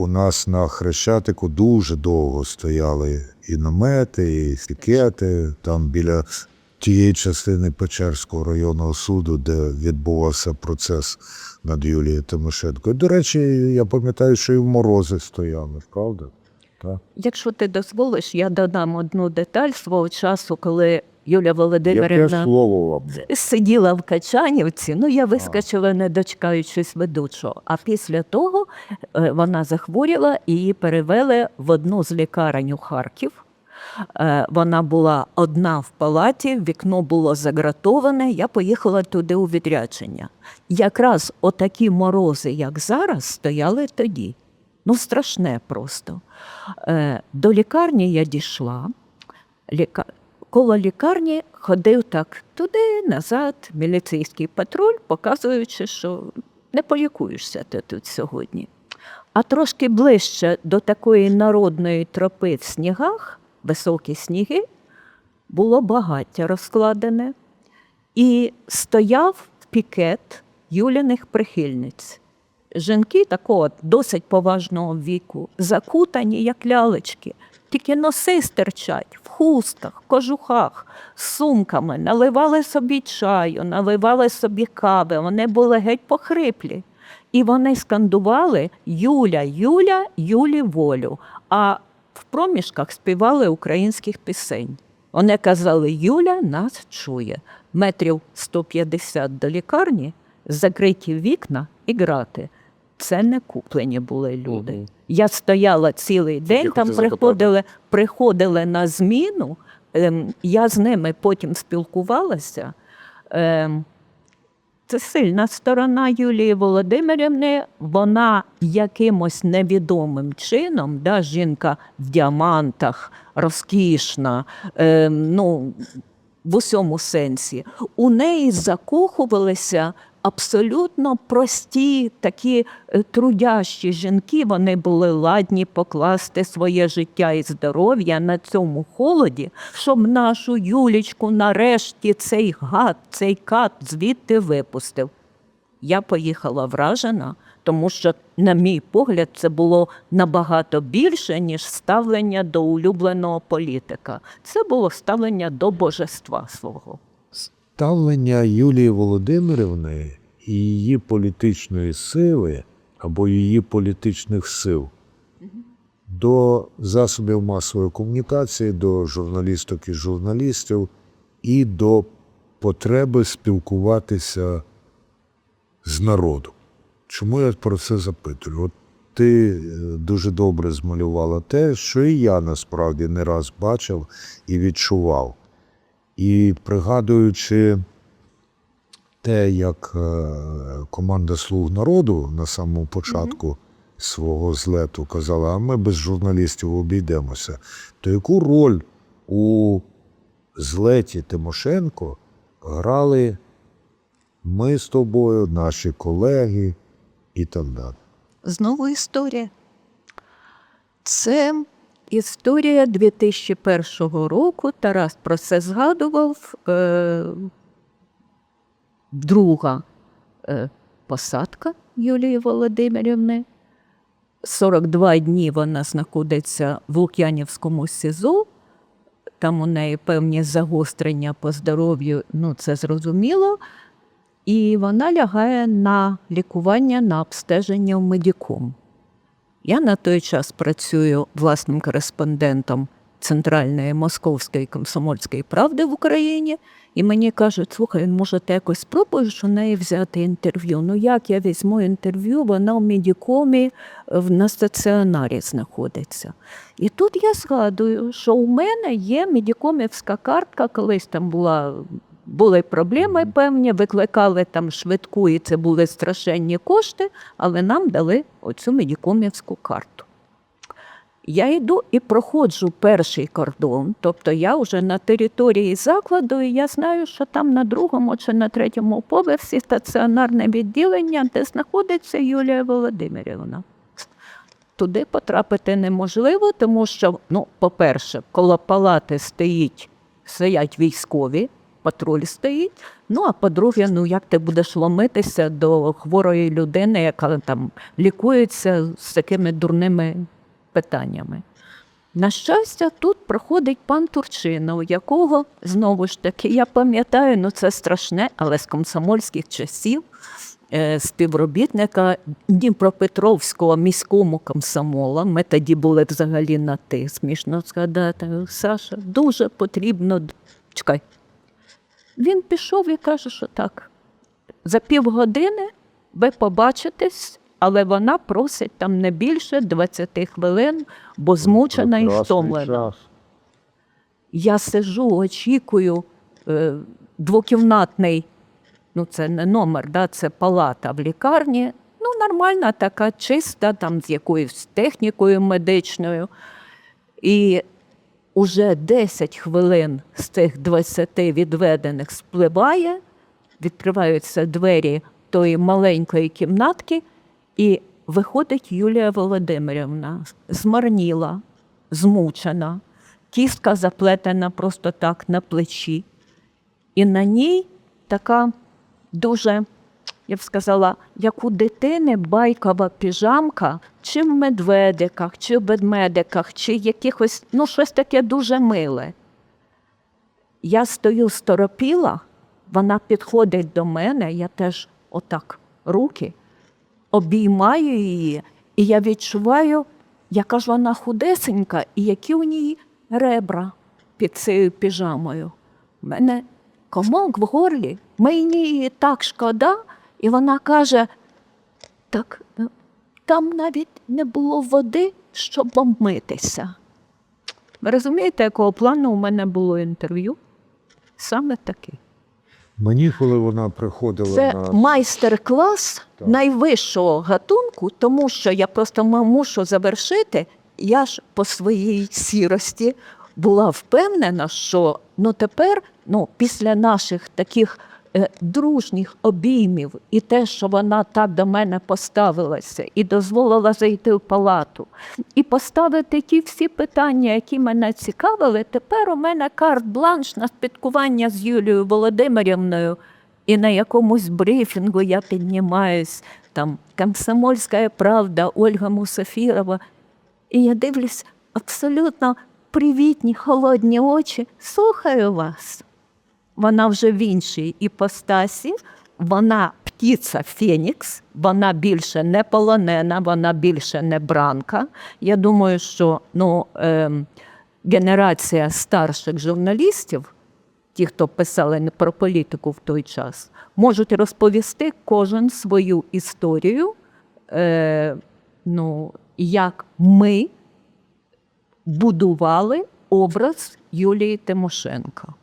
у нас на Хрещатику дуже довго стояли і намети, і сікети. там біля тієї частини Печерського районного суду, де відбувався процес над Юлією Тимошенко. До речі, я пам'ятаю, що і в морози стояли, правда? Так. Якщо ти дозволиш, я додам одну деталь свого часу, коли Юля Яке Володимирівна слово вам? сиділа в Качанівці. Ну, я вискочила, не дочекаючись ведучого. А після того е, вона захворіла і її перевели в одну з лікарень у Харків. Е, Вона була одна в палаті, вікно було загратоване. Я поїхала туди у відрядження. Якраз отакі морози, як зараз, стояли тоді. Ну, страшне просто. Е, До лікарні я дійшла. Ліка... Коло лікарні ходив так туди, назад, міліцейський патруль, показуючи, що не полікуєшся ти тут сьогодні. А трошки ближче до такої народної тропи в снігах, високі сніги, було багаття розкладене, і стояв пікет юляних прихильниць. Жінки такого досить поважного віку, закутані, як лялечки, тільки носи стирчать в хустах, кожухах, з сумками, наливали собі чаю, наливали собі кави, вони були геть похриплі. І вони скандували Юля, Юля, Юлі волю. А в проміжках співали українських пісень. Вони казали, Юля нас чує. Метрів 150 до лікарні, закриті вікна і грати. Це не куплені були люди. Мгм. Я стояла цілий день, там приходили, приходили на зміну. Ем, я з ними потім спілкувалася. Ем, це сильна сторона Юлії Володимирівни. Вона якимось невідомим чином, да, жінка в діамантах, розкішна, е, ну, в усьому сенсі, у неї закохувалися абсолютно прості, такі е, трудящі жінки. Вони були ладні покласти своє життя і здоров'я на цьому холоді, щоб нашу Юлічку нарешті цей гад, цей кат звідти випустив. Я поїхала вражена, тому що, на мій погляд, це було набагато більше, ніж ставлення до улюбленого політика. Це було ставлення до божества свого. Ставлення Юлії Володимирівни і її політичної сили або її політичних сил до засобів масової комунікації, до журналісток і журналістів і до потреби спілкуватися з народом. Чому я про це запитую? От ти е, дуже добре змалювала те, що і я насправді не раз бачив і відчував. І пригадуючи те, як е, команда Слуг народу на самому початку свого злету казала, а ми без журналістів обійдемося, то яку роль у злеті Тимошенко грали ми з тобою, наші колеги і так далі? Знову історія. Це історія 2001 року. Тарас про це згадував. Е, друга е, посадка Юлії Володимирівни. 42 дні вона знаходиться в Лук'янівському СІЗО. Там у неї певні загострення по здоров'ю, ну це зрозуміло. І вона лягає на лікування на обстеження в медіком. Я на той час працюю власним кореспондентом Центральної Московської комсомольської правди в Україні, і мені кажуть, слухай, може, ти якось спробуєш у неї взяти інтерв'ю? Ну як я візьму інтерв'ю, вона в медікомі на стаціонарі знаходиться. І тут я згадую, що у мене є медікомівська картка, колись там була. Були проблеми певні, викликали там швидку, і це були страшенні кошти, але нам дали оцю медікомівську карту. Я йду і проходжу перший кордон, тобто я вже на території закладу, і я знаю, що там на другому чи на третьому поверсі стаціонарне відділення, де знаходиться Юлія Володимирівна. Туди потрапити неможливо, тому що, ну, по-перше, коло палати стоїть, стоять військові, патруль стоїть. Ну, а по-друге, ну як ти будеш ломитися до хворої людини, яка там лікується з такими дурними питаннями. На щастя, тут проходить пан Турчина, у якого знову ж таки, я пам'ятаю, ну це страшне, але з комсомольських часів е, співробітника Дніпропетровського міському комсомола. Ми тоді були взагалі на ти. Смішно згадати. Саша, дуже потрібно. Чекай. Він пішов і каже, що так. За півгодини ви побачитесь, але вона просить там не більше 20 хвилин, бо змучена і втомлена. Я сижу, очікую е, двокімнатний, ну це не номер, да, це палата в лікарні. Ну, нормальна, така чиста, там з якоюсь технікою медичною. І уже 10 хвилин з цих 20 відведених спливає, відкриваються двері тої маленької кімнатки, і виходить Юлія Володимирівна, змарніла, змучена, кістка заплетена просто так на плечі. І на ній така дуже, я б сказала, як у дитини байкова піжамка, чи в медведиках, чи в ведмедиках, чи якихось, ну, щось таке дуже миле. Я стою сторопіла, вона підходить до мене, я теж отак руки, обіймаю її, і я відчуваю, яка ж вона худесенька, і які у ній ребра під цією піжамою. У мене комок в горлі, мені її так шкода, і вона каже: так, е, там навіть не було води, щоб обмитися. Ви розумієте, якого плану у мене було інтерв'ю? Саме таке. Мені, коли вона приходила Це на майстер-клас найвищого гатунку, тому що я просто мушу завершити. Я ж по своїй сірості була впевнена, що ну тепер, ну, після наших таких дружніх обіймів, і те, що вона так до мене поставилася, і дозволила зайти в палату, і поставити ті всі питання, які мене цікавили, тепер у мене карт-бланш на спілкування з Юлією Володимирівною. І на якомусь брифінгу я піднімаюсь, там Комсомольська правда, Ольга Мусафірова. І я дивлюсь абсолютно привітні, холодні очі. Слухаю вас. Вона вже в іншій іпостасі, вона птиця Фенікс, вона більше не полонена, вона більше не бранка. Я думаю, що ну, ем, генерація старших журналістів ті, хто писали про політику в той час, можуть розповісти кожен свою історію, е, ну, як ми будували образ Юлії Тимошенко.